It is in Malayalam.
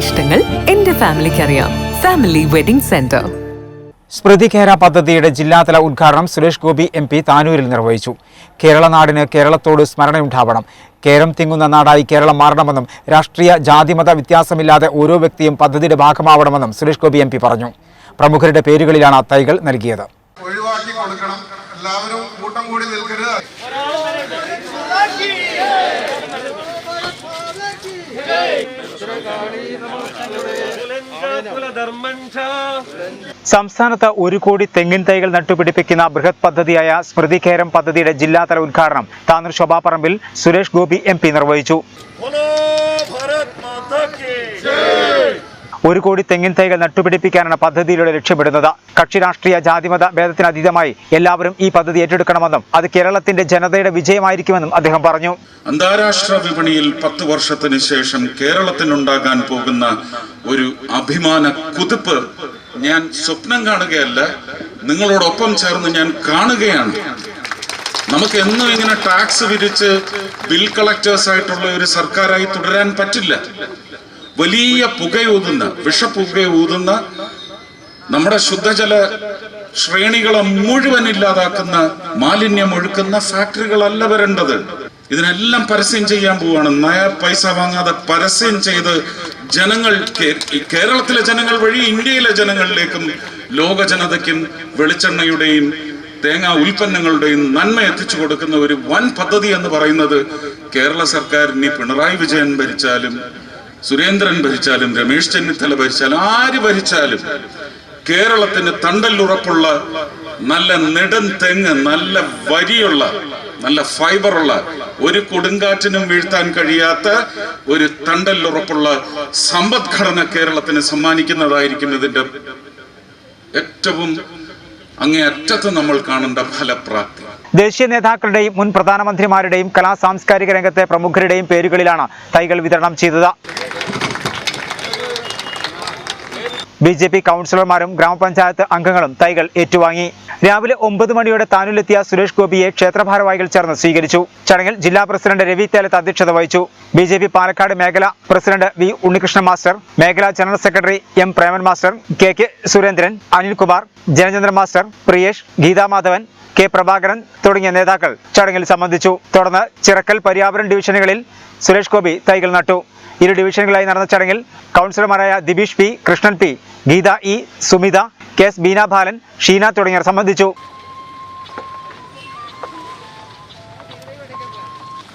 ഇഷ്ടങ്ങൾ എന്റെ ഫാമിലിക്ക് അറിയാം ഫാമിലി വെഡിംഗ് സെന്റർ സ്മൃതി കേര പദ്ധതിയുടെ ജില്ലാതല ഉദ്ഘാടനം സുരേഷ് ഗോപി എം പി താനൂരിൽ നിർവഹിച്ചു. കേരള നാടിന് കേരളത്തോട് സ്മരണയുണ്ടാവണം. കേരം തിങ്ങുന്ന നാടായി കേരളം മാറണമെന്നും രാഷ്ട്രീയ ജാതിമത വ്യത്യാസമില്ലാതെ ഓരോ വ്യക്തിയും പദ്ധതിയുടെ ഭാഗമാവണമെന്നും സുരേഷ് ഗോപി എം പി പറഞ്ഞു. പ്രമുഖരുടെ പേരുകളിലാണ് തൈകൾ നൽകിയത്. ഒഴിവാക്കി കൊടുക്കണം. എല്ലാവരും കൂട്ടം കൂടി നിൽക്കരുത്. സംസ്ഥാനത്ത് ഒരു കോടി തെങ്ങിൻ തൈകൾ നട്ടുപിടിപ്പിക്കുന്ന ബൃഹത് പദ്ധതിയായ സ്മൃതി കേരം പദ്ധതിയുടെ ജില്ലാതല ഉദ്ഘാടനം താനൂർ ശോഭാപറമ്പിൽ സുരേഷ് ഗോപി എം നിർവഹിച്ചു. ഒരു കോടി തെങ്ങിൻ തൈകൾ നട്ടുപിടിപ്പിക്കാനാണ് പദ്ധതിയിലൂടെ ലക്ഷ്യമിടുന്നത്. കക്ഷി രാഷ്ട്രീയ ജാതിമത ഭേദത്തിനതീതമായി എല്ലാവരും ഈ പദ്ധതി ഏറ്റെടുക്കണമെന്നും അത് കേരളത്തിന്റെ ജനതയുടെ വിജയമായിരിക്കുമെന്നും അദ്ദേഹം പറഞ്ഞു. അന്താരാഷ്ട്ര വിപണിയിൽ പത്ത് വർഷത്തിന് ശേഷം കേരളത്തിനുണ്ടാകാൻ പോകുന്ന ഒരു അഭിമാന കുതിപ്പ് ഞാൻ സ്വപ്നം കാണുകയല്ല നിങ്ങളോടൊപ്പം ചേർന്ന് ഞാൻ കാണുകയാണ്. നമുക്ക് എന്നും ഇങ്ങനെ ടാക്സ് വിരിച്ച് ബിൽ കളക്ടേഴ്സ് ആയിട്ടുള്ള ഒരു സർക്കാരായി തുടരാൻ പറ്റില്ല. വലിയ പുകയൂതുന്ന വിഷപ്പുകയൂതുന്ന നമ്മുടെ ശുദ്ധജല ശ്രേണികളെ മുഴുവൻ ഇല്ലാതാക്കുന്ന മാലിന്യം ഒഴുക്കുന്ന ഫാക്ടറികളല്ല വരേണ്ടത്. ഇതിനെല്ലാം പരസ്യം ചെയ്യാൻ പോവാണ്. നയ പൈസ വാങ്ങാതെ പരസ്യം ചെയ്ത് ജനങ്ങൾ കേരളത്തിലെ ജനങ്ങൾ വഴി ഇന്ത്യയിലെ ജനങ്ങളിലേക്കും ലോക ജനതയ്ക്കും വെളിച്ചെണ്ണയുടെയും തേങ്ങാ ഉൽപ്പന്നങ്ങളുടെയും നന്മ എത്തിച്ചു കൊടുക്കുന്ന ഒരു വൻ പദ്ധതി എന്ന് പറയുന്നത് കേരള സർക്കാർ ഇനി പിണറായി വിജയൻ ഭരിച്ചാലും സുരേന്ദ്രൻ ഭരിച്ചാലും രമേശ് ചെന്നിത്തല ഭരിച്ചാലും ആര് ഭരിച്ചാലും കേരളത്തിന് തണ്ടല്ലുറപ്പുള്ള നല്ല നെടും തെങ്ങ് നല്ല വരിയുള്ള നല്ല ഫൈബറുള്ള ഒരു കൊടുങ്കാറ്റിനും വീഴ്ത്താൻ കഴിയാത്ത ഒരു തണ്ടല്ലുറപ്പുള്ള സമ്പദ്ഘടന കേരളത്തിന് സമ്മാനിക്കുന്നതായിരിക്കും ഇതിന്റെ ഏറ്റവും അങ്ങേ അറ്റത്ത് നമ്മൾ കാണേണ്ട ഫലപ്രാപ്തി. ദേശീയ നേതാക്കളുടെയും മുൻ പ്രധാനമന്ത്രിമാരുടെയും കലാ സാംസ്കാരിക രംഗത്തെ പ്രമുഖരുടെയും പേരുകളിലാണ് തൈകൾ വിതരണം ചെയ്തത്. ബി ജെ പി കൗൺസിലർമാരും ഗ്രാമപഞ്ചായത്ത് അംഗങ്ങളും തൈകൾ ഏറ്റുവാങ്ങി. രാവിലെ ഒമ്പത് മണിയോടെ താനൂരിലെത്തിയ സുരേഷ് ഗോപിയെ ക്ഷേത്രഭാരവാഹികൾ ചേർന്ന് സ്വീകരിച്ചു. ചടങ്ങിൽ ജില്ലാ പ്രസിഡന്റ് രവി തേലത്ത് അധ്യക്ഷത വഹിച്ചു. ബി ജെ പി പാലക്കാട് മേഖല പ്രസിഡന്റ് വി ഉണ്ണികൃഷ്ണൻ മാസ്റ്റർ മേഖലാ general secretary M Preman master K K Surendran Anilkumar Janachandran master Priyesh Geethamadhavan K Prabhakaran തുടങ്ങിയ നേതാക്കൾ ചടങ്ങിൽ സംബന്ധിച്ചു. തുടർന്ന് ചിറക്കൽ പരിയാപുരം ഡിവിഷനുകളിൽ സുരേഷ് ഗോപി തൈകൾ നട്ടു. ഇരു ഡിവിഷനുകളായി നടന്ന ചടങ്ങിൽ കൗൺസിലർമാരായ Dibeesh P Krishnan P Geetha E Sumitha K S Beena Balan Sheena തുടങ്ങിയവർ സംബന്ധിച്ചു.